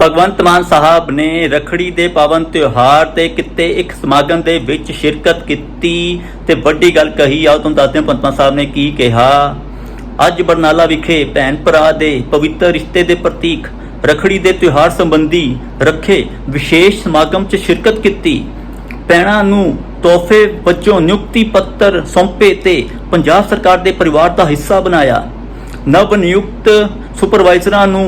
ਭਗਵੰਤ ਮਾਨ ਸਾਹਿਬ ਨੇ ਰਖੜੀ ਦੇ ਪਾਵਨ ਤਿਉਹਾਰ ਤੇ ਕਿਤੇ ਇੱਕ ਸਮਾਗਮ ਦੇ ਵਿੱਚ ਸ਼ਿਰਕਤ ਕੀਤੀ ਤੇ ਵੱਡੀ ਗੱਲ ਕਹੀ। ਆਓ ਤੁਹਾਨੂੰ ਦੱਸਦੇ ਹਾਂ, ਭਗਵੰਤ ਮਾਨ ਸਾਹਿਬ ਨੇ ਕੀ ਕਿਹਾ। ਅੱਜ ਬਰਨਾਲਾ ਵਿਖੇ ਭੈਣ ਭਰਾ ਦੇ ਪਵਿੱਤਰ ਰਿਸ਼ਤੇ ਦੇ ਪ੍ਰਤੀਕ ਰਖੜੀ ਦੇ ਤਿਉਹਾਰ ਸੰਬੰਧੀ ਰੱਖੇ ਵਿਸ਼ੇਸ਼ ਸਮਾਗਮ 'ਚ ਸ਼ਿਰਕਤ ਕੀਤੀ। ਭੈਣਾਂ ਨੂੰ ਤੋਹਫੇ ਵਜੋਂ ਨਿਯੁਕਤੀ ਪੱਤਰ ਸੌਂਪੇ ਤੇ ਪੰਜਾਬ ਸਰਕਾਰ ਦੇ ਪਰਿਵਾਰ ਦਾ ਹਿੱਸਾ ਬਣਾਇਆ। ਨਵ ਨਿਯੁਕਤ ਸੁਪਰਵਾਈਜ਼ਰਾਂ ਨੂੰ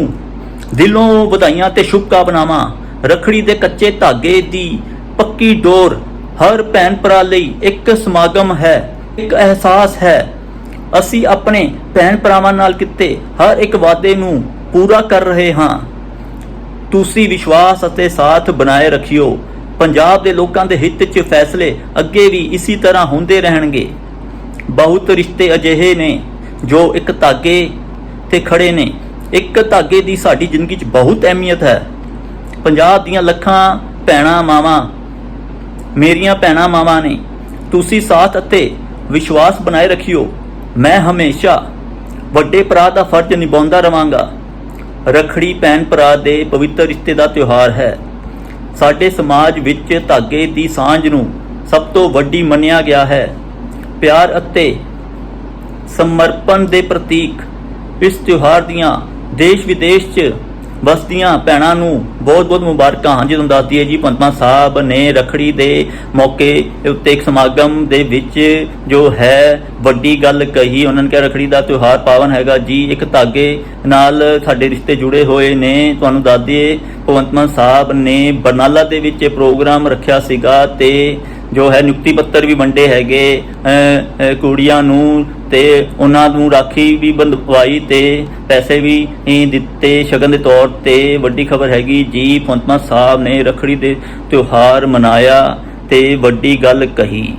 ਦਿਲੋਂ ਵਧਾਈਆਂ ਤੇ ਸ਼ੁਭਕਾਮਨਾਵਾਂ, ਰਖੜੀ ਦੇ ਕੱਚੇ ਧਾਗੇ ਦੀ ਪੱਕੀ ਡੋਰ, ਹਰ ਭੈਣ ਭਰਾ ਲਈ ਇੱਕ ਸਮਾਗਮ ਹੈ, ਇੱਕ ਅਹਿਸਾਸ ਹੈ। ਅਸੀਂ ਆਪਣੇ ਭੈਣ ਭਰਾਵਾਂ ਨਾਲ ਕੀਤੇ ਹਰ ਇੱਕ ਵਾਅਦੇ ਨੂੰ ਪੂਰਾ ਕਰ ਰਹੇ ਹਾਂ। ਤੁਸੀਂ ਵਿਸ਼ਵਾਸ ਅਤੇ ਸਾਥ ਬਣਾਏ ਰੱਖਿਓ। ਪੰਜਾਬ ਦੇ ਲੋਕਾਂ ਦੇ ਹਿੱਤ 'ਚ ਫੈਸਲੇ ਅੱਗੇ ਵੀ ਇਸੇ ਤਰ੍ਹਾਂ ਹੁੰਦੇ ਰਹਿਣਗੇ। ਬਹੁਤ ਰਿਸ਼ਤੇ ਅਜਿਹੇ ਨੇ ਜੋ ਇੱਕ ਧਾਗੇ ਤੇ ਖੜੇ ਨੇ। ਇੱਕ ਧਾਗੇ ਦੀ ਸਾਡੀ ਜ਼ਿੰਦਗੀ 'ਚ ਬਹੁਤ ਅਹਿਮੀਅਤ ਹੈ। ਪੰਜਾਬ ਦੀਆਂ ਲੱਖਾਂ ਭੈਣਾਂ ਮਾਵਾਂ, ਮੇਰੀਆਂ ਭੈਣਾਂ ਮਾਵਾਂ ਨੇ, ਤੁਸੀਂ ਸਾਥ ਅਤੇ ਵਿਸ਼ਵਾਸ ਬਣਾਏ ਰੱਖਿਓ। ਮੈਂ ਹਮੇਸ਼ਾ ਵੱਡੇ ਭਰਾ ਦਾ ਫਰਜ਼ ਨਿਭਾਉਂਦਾ ਰਵਾਂਗਾ। ਰਖੜੀ ਭੈਣ ਭਰਾ ਦੇ ਪਵਿੱਤਰ ਰਿਸ਼ਤੇ ਦਾ ਤਿਉਹਾਰ ਹੈ। ਸਾਡੇ ਸਮਾਜ ਵਿੱਚ ਧਾਗੇ ਦੀ ਸਾਂਝ ਨੂੰ ਸਭ ਤੋਂ ਵੱਡੀ ਮੰਨਿਆ ਗਿਆ ਹੈ। ਪਿਆਰ ਅਤੇ ਸਮਰਪਣ ਦੇ ਪ੍ਰਤੀਕ ਇਸ ਤਿਉਹਾਰ ਦੀਆਂ ਦੇਸ਼ ਵਿਦੇਸ਼ 'ਚ ਵਸਦੀਆਂ ਭੈਣਾਂ ਨੂੰ ਬਹੁਤ-ਬਹੁਤ ਮੁਬਾਰਕਾਂ। ਹਾਂਜੀ, ਤੁਹਾਨੂੰ ਦੱਸਦੀ ਹੈ ਜੀ ਪੰਤਮਾ ਸਾਹਿਬ ਨੇ ਰਖੜੀ ਦੇ ਮੌਕੇ ਉੱਤੇ ਇੱਕ ਸਮਾਗਮ ਦੇ ਵਿੱਚ ਜੋ ਹੈ, ਵੱਡੀ ਗੱਲ ਕਹੀ। ਉਹਨਾਂ ਨੇ ਕਿਹਾ, ਰਖੜੀ ਦਾ ਤਿਉਹਾਰ ਪਾਵਨ ਹੈਗਾ ਜੀ। ਇੱਕ ਧਾਗੇ ਨਾਲ ਸਾਡੇ ਰਿਸ਼ਤੇ ਜੁੜੇ ਹੋਏ ਨੇ। ਤੁਹਾਨੂੰ ਦੱਸ ਦਈਏ ਭਗਵੰਤ ਮਾਨ ਸਾਹਿਬ ਨੇ ਬਰਨਾਲਾ ਦੇ ਵਿੱਚ ਇਹ ਪ੍ਰੋਗਰਾਮ ਰੱਖਿਆ ਸੀਗਾ ਤੇ ਜੋ ਹੈ ਨਿਯੁਕਤੀ ਪੱਤਰ ਵੀ ਵੰਡੇ ਹੈਗੇ ਕੁੜੀਆਂ ਨੂੰ ਤੇ ਉਹਨਾਂ ਨੂੰ ਰਾਖੀ ਵੀ ਬੰਦਵਾਈ ਤੇ ਪੈਸੇ ਵੀ ਦਿੱਤੇ। ਸ਼ਗਨ ਦੇ ਤੌਰ ਤੇ ਵੱਡੀ ਖਬਰ ਹੈਗੀ, ਜੀ ਫੰਤਮਾ ਸਾਹਿਬ ਨੇ ਰਖੜੀ ਦੇ ਤਿਉਹਾਰ ਮਨਾਇਆ ਤੇ ਵੱਡੀ ਗੱਲ ਕਹੀ।